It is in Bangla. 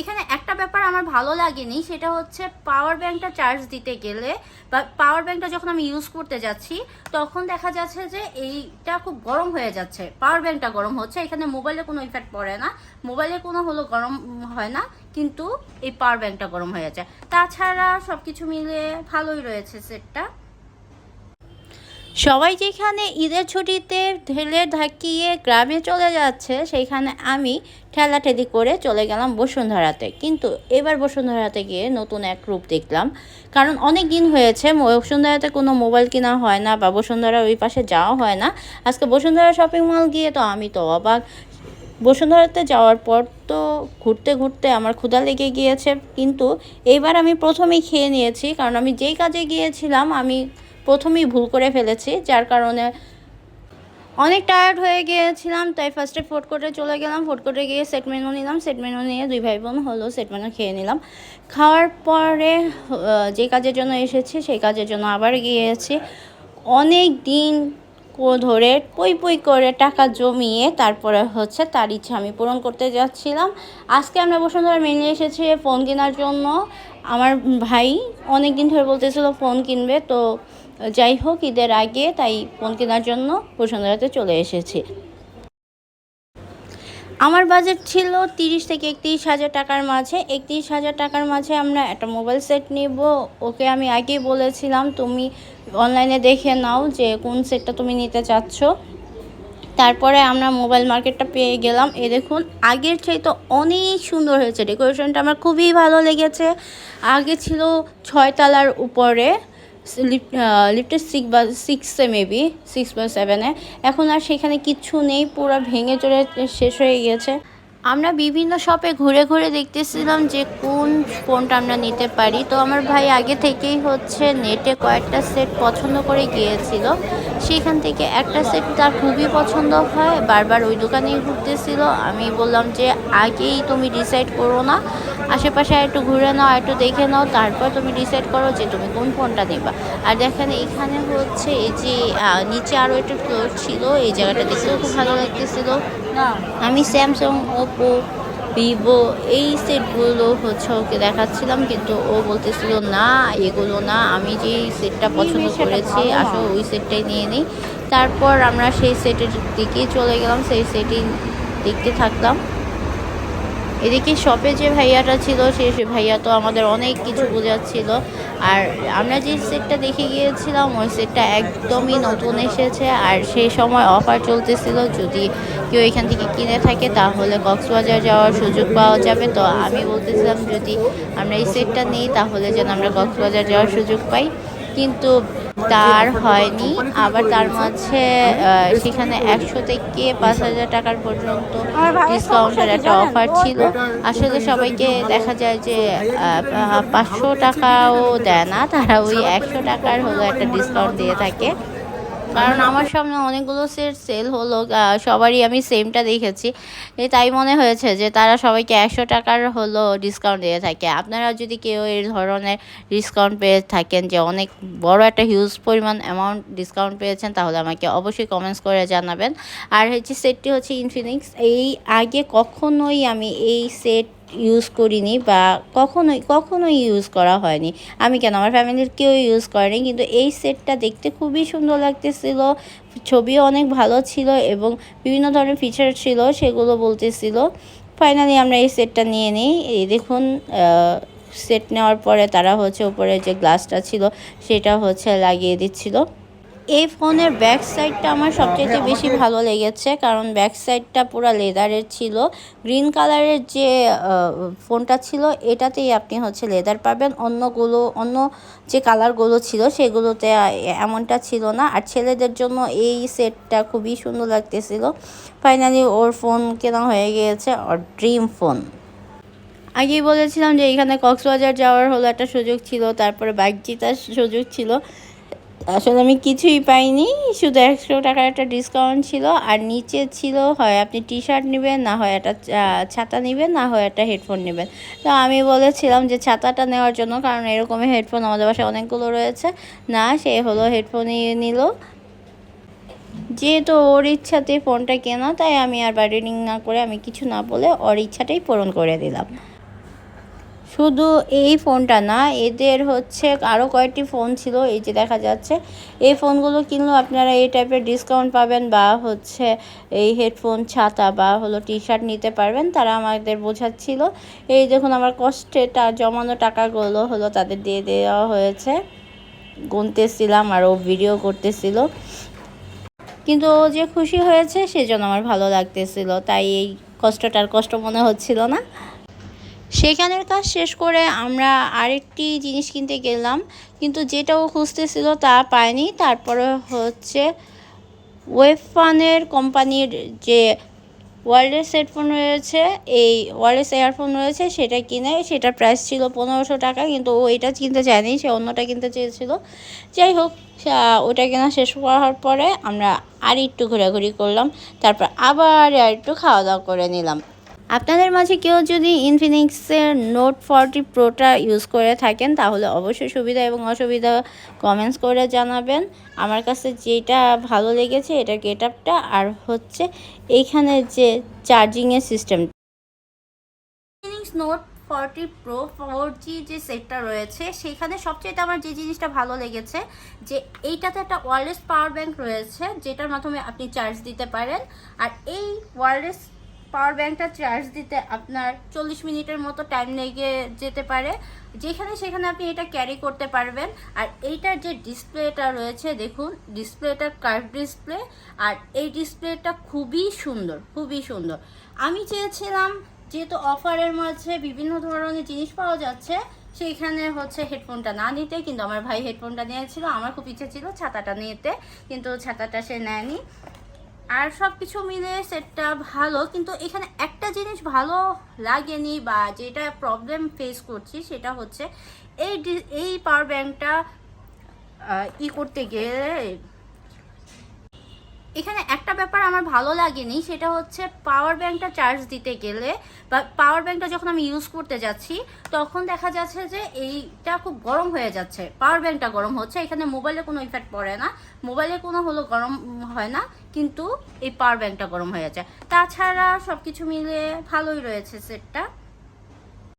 এখানে একটা ব্যাপার আমার ভালো লাগেনি, সেটা হচ্ছে পাওয়ার ব্যাংকটা চার্জ দিতে গেলে বা পাওয়ার ব্যাংকটা যখন আমি ইউজ করতে যাচ্ছি, তখন দেখা যাচ্ছে যে এইটা খুব গরম হয়ে যাচ্ছে। পাওয়ার ব্যাংকটা গরম হচ্ছে, এখানে মোবাইলে কোনো ইফেক্ট পড়ে না। মোবাইলে কোনো হলো গরম হয় না, কিন্তু এই পাওয়ার ব্যাংকটা গরম হয়ে যায় তাছাড়া সব কিছু মিলে ভালোই রয়েছে সেটটা সবাই যেখানে ঈদের ছুটিতে ঢেলে ঢাকিয়ে গ্রামে চলে যাচ্ছে সেইখানে আমি ঠেলাঠেলি করে চলে গেলাম বসুন্ধরাতে। কিন্তু এবার বসুন্ধরাতে গিয়ে নতুন এক রূপ দেখলাম। কারণ অনেক দিন হয়েছে বসুন্ধরাতে কোনো মোবাইল কেনা হয় না বা বসুন্ধরা ওই পাশে যাওয়া হয় না। আজকে বসুন্ধরা শপিং মল গিয়ে তো আমি তো অবাক। বসুন্ধরাতে যাওয়ার পর তো ঘুরতে ঘুরতে আমার ক্ষুধা লেগে গিয়েছে। কিন্তু এইবার আমি প্রথমেই খেয়ে নিয়েছি, কারণ আমি যেই কাজে গিয়েছিলাম, আমি প্রথমেই ভুল করে ফেলেছি, যার কারণে অনেক টায়ার্ড হয়ে গিয়েছিলাম, তাই ফার্স্টে ফুড কোর্টে চলে গেলাম ফুড কোর্টে গিয়ে সেট মেনু নিলাম সেট মেনু নিয়ে দুই ভাই বোন হলো সেট মেনু খেয়ে নিলাম। খাওয়ার পরে যে কাজের জন্য এসেছি, সেই কাজের জন্য আবার গিয়েছি। অনেক দিন ধরে পই পই করে টাকা জমিয়ে তারপরে হচ্ছে তার ইচ্ছা আমি পূরণ করতে যাচ্ছিলাম। আজকে আমরা বসুন্ধরা মেনে এসেছি ফোন কেনার জন্য। আমার ভাই অনেক দিন ধরে বলতেছিল ফোন কিনবে, তো যাই হোক, ঈদের আগে তাই ফোন কেনার জন্য বসুন্ধরাতে চলে এসেছি। আমার বাজেট ছিল তিরিশ থেকে একত্রিশ হাজার টাকার মাঝে। একত্রিশ হাজার টাকার মাঝে আমরা একটা মোবাইল সেট নিব। ওকে আমি আগেই বলেছিলাম, তুমি অনলাইনে দেখে নাও যে কোন সেটটা তুমি নিতে চাচ্ছ। তারপরে আমরা মোবাইল মার্কেটটা পেয়ে গেলাম। এ দেখুন, আগের চেয়ে তো অনেক সুন্দর হয়েছে। ডেকোরেশনটা আমার খুবই ভালো লেগেছে। আগে ছিল ছয় তলার উপরে। লিফট লিফটের সিক্স বা সিক্সে মেবি সিক্স বা সেভেনে এখন আর সেখানে কিচ্ছু নেই, পুরো ভেঙে চড়ে শেষ হয়ে গিয়েছে। আমরা বিভিন্ন শপে ঘুরে ঘুরে দেখতেছিলাম যে কোন ফোনটা আমরা নিতে পারি। তো আমার ভাই আগে থেকেই হচ্ছে নেটে কয়েকটা সেট পছন্দ করে গিয়েছিল। সেখান থেকে একটা সেট তার খুবই পছন্দ হয়। বারবার ওই দোকানেই ঘুরতেছিল। আমি বললাম যে, আগেই তুমি ডিসাইড করো না। আশেপাশে একটু ঘুরে নাও একটু দেখে নাও তারপর তুমি ডিসাইড করো যে তুমি কোন ফোনটা নেবা। আর দেখেন এখানে হচ্ছে এই যে নিচে আরও একটু ফ্লোর ছিল এই জায়গাটা দেখতেও খুব ভালো লাগতেছিল। আমি স্যামসাং ওপো ভিভো এই সেটগুলো হচ্ছে ওকে দেখাচ্ছিলাম কিন্তু ও বলতেছিল না এগুলো না আমি যে সেটটা পছন্দ করেছি আসলে ওই সেটটাই নিয়ে নিই। তারপর আমরা সেই সেটের দিকেই চলে গেলাম সেই সেটই দেখতে থাকলাম। এদিকে শপে যে ভাইয়াটা ছিল, সে সে ভাইয়া তো আমাদের অনেক কিছু বোঝাচ্ছিল। আর আমরা যে সেটটা দেখে গিয়েছিলাম, ওই সেটটা একদমই নতুন এসেছে। আর সেই সময় অফার চলতেছিল, যদি কেউ এখান থেকে কিনে থাকে, তাহলে কক্সবাজার যাওয়ার সুযোগ পাওয়া যাবে। তো আমি বলতেছিলাম, যদি আমরা এই সেটটা নিই, তাহলে যেন আমরা কক্সবাজার যাওয়ার সুযোগ পাই। কিন্তু তার হয়নি। আবার তার মাঝে সেখানে একশো থেকে পাঁচ হাজার টাকার পর্যন্ত ডিসকাউন্টের একটা অফার ছিল। আসলে সবাইকে দেখা যায় যে পাঁচশো টাকাও দেয় না। তারা ওই একশো টাকার হলো একটা ডিসকাউন্ট দিয়ে থাকে। কারণ আমার সামনে অনেকগুলো সেট সেল হলো সবারই আমি সেমটা দেখেছি। তাই মনে হয়েছে যে তারা সবাইকে একশো টাকার হলো ডিসকাউন্ট দিয়ে থাকে। আপনারা যদি কেউ এই ধরনের ডিসকাউন্ট পেয়ে থাকেন যে অনেক বড় একটা হিউজ পরিমাণ অ্যামাউন্ট ডিসকাউন্ট পেয়েছেন, তাহলে আমাকে অবশ্যই কমেন্টস করে জানাবেন। আর হচ্ছে সেটটি হচ্ছে ইনফিনিক্স এই আগে কখনোই আমি এই সেট ইউজ করিনি বা কখনোই কখনোই ইউজ করা হয়নি। আমি কেন? আমার ফ্যামিলির কেউ ইউজ করেনি, কিন্তু এই সেটটা দেখতে খুবই সুন্দর লাগতেছিল, ছবিও অনেক ভালো ছিল এবং বিভিন্ন ধরনের ফিচার ছিল, সেগুলো বলতেছিল। ফাইনালি আমরা এই সেটটা নিয়ে নিই। দেখুন সেট নেওয়ার পরে তারা হচ্ছে উপরে যে গ্লাসটা ছিল, সেটা হচ্ছে লাগিয়ে দিচ্ছিল। এই ফোনের ব্যাক সাইডটা আমার সবচেয়ে বেশি ভালো লেগেছে, কারণ ব্যাক সাইডটা পুরো লেদারের ছিল। গ্রিন কালারের যে ফোনটা ছিল, এটাতেই আপনি হচ্ছে লেদার পাবেন। অন্যগুলো, অন্য যে কালারগুলো ছিল, সেগুলোতে এমনটা ছিল না। আর ছেলেদের জন্য এই সেটটা খুবই সুন্দর লাগতেছিল। ফাইনালি ওর ফোন কেনা হয়ে গিয়েছে, ওর ড্রিম ফোন। আগেই বলেছিলাম যে এখানে কক্সবাজার যাওয়ার হলো একটা সুযোগ ছিল, তারপরে বাইক জিতার সুযোগ ছিল। আসলে আমি কিছুই পাইনি। শুধু একশো টাকার একটা ডিসকাউন্ট ছিল। আর নিচে ছিল, হয় আপনি টি শার্ট নেবেন, না হয় একটা ছাতা নেবেন, না হয় একটা হেডফোন নেবেন। তো আমি বলেছিলাম যে ছাতাটা নেওয়ার জন্য, কারণ এরকমই হেডফোন আমাদের বাসায় অনেকগুলো রয়েছে। না, সে হলো হেডফোনই নিল। যেহেতু ওর ইচ্ছাতে ফোনটা কেনা, তাই আমি আর বার্গেনিং না করে আমি কিছু না বলে ওর ইচ্ছাটাই পূরণ করে দিলাম। শুধু এই ফোনটা না, এদের হচ্ছে আরও কয়েকটি ফোন ছিল, এই যে দেখা যাচ্ছে। এই ফোনগুলো কিনলেও আপনারা এই টাইপের ডিসকাউন্ট পাবেন বা হচ্ছে এই হেডফোন ছাতা বা হলো টি শার্ট নিতে পারবেন। তারা আমাদের বোঝাচ্ছিল। এই দেখুন আমার কষ্টে টা জমানো টাকাগুলো হলো তাদের দিয়ে দেওয়া হয়েছে। গুনতেছিলাম, আর ও ভিডিও করতেছিল। কিন্তু ও যে খুশি হয়েছে, সেজন্য আমার ভালো লাগতেছিল। তাই এই কষ্টটার কষ্ট মনে হচ্ছিল না। সেখানের কাজ শেষ করে আমরা আরেকটি জিনিস কিনতে গেলাম। কিন্তু যেটা ও খুঁজতেছিল তা পায়নি। তারপরে হচ্ছে ওয়েফানের কোম্পানির যে ওয়ারলেস হেডফোন রয়েছে, এই ওয়ারলেস ইয়ারফোন রয়েছে, সেটা কিনে সেটার প্রাইস ছিল পনেরোশো টাকা। কিন্তু ও এটা কিনতে চায়নি, সে অন্যটা কিনতে চেয়েছিল। যাই হোক ওটা কেনা শেষ করার পরে আমরা আর একটু ঘোরাঘুরি করলাম। তারপর আবার আর একটু খাওয়া দাওয়া করে নিলাম। আপনাদের মাঝে কেউ যদি ইনফিনিক্সের নোট ফর্টি প্রোটা ইউজ করে থাকেন, তাহলে অবশ্যই সুবিধা এবং অসুবিধা কমেন্টস করে জানাবেন। আমার কাছে যেটা ভালো লেগেছে, এটা গেট আপটা আর হচ্ছে এইখানে যে চার্জিংয়ের system Infinix note forty pro four G যে সেটটা রয়েছে সেখানে সবচেয়ে আমার যে জিনিসটা ভালো লেগেছে, যে এইটাতে একটা ওয়ারলেস পাওয়ার ব্যাংক রয়েছে, যেটার মাধ্যমে আপনি চার্জ দিতে পারেন। আর এই ওয়ারলেস পাওয়ার ব্যাংকটা চার্জ দিতে আপনার চল্লিশ মিনিটের মতো টাইম লেগে যেতে পারে। যেখানে সেখানে আপনি এটা ক্যারি করতে পারবেন। আর এইটার যে ডিসপ্লেটা রয়েছে, দেখুন ডিসপ্লেটা কার্ভ ডিসপ্লে আর এই ডিসপ্লেটা খুবই সুন্দর খুবই সুন্দর। আমি চেয়েছিলাম, যেহেতু অফারের মাঝে বিভিন্ন ধরনের জিনিস পাওয়া যাচ্ছে, সেইখানে হচ্ছে হেডফোনটা না নিতে, কিন্তু আমার ভাই হেডফোনটা নিয়েছিল, আমার খুব ইচ্ছে ছিল ছাতাটা নিতে, কিন্তু ছাতাটা সে নেয়নি। আর সব কিছু মিলে সেটটা ভালো, কিন্তু এখানে একটা জিনিস ভালো লাগেনি বা যেটা প্রবলেম ফেস করছি সেটা হচ্ছে এই এই পাওয়ার ব্যাঙ্কটা ই করতে গেলে এখানে একটা ব্যাপার আমার ভালো লাগেনি, সেটা হচ্ছে পাওয়ার ব্যাঙ্কটা চার্জ দিতে গেলে বা পাওয়ার ব্যাঙ্কটা যখন আমি ইউজ করতে যাচ্ছি, তখন দেখা যাচ্ছে যে এইটা খুব গরম হয়ে যাচ্ছে। পাওয়ার ব্যাঙ্কটা গরম হচ্ছে, এখানে মোবাইলে কোনো ইফেক্ট পড়ে না। মোবাইলে কোনো হলো গরম হয় না। কিন্তু এই পাওয়ার ব্যাংকটা গরম হয়ে যাচ্ছে তাছাড়া সব কিছু মিলে ভালোই রয়েছে সেটটা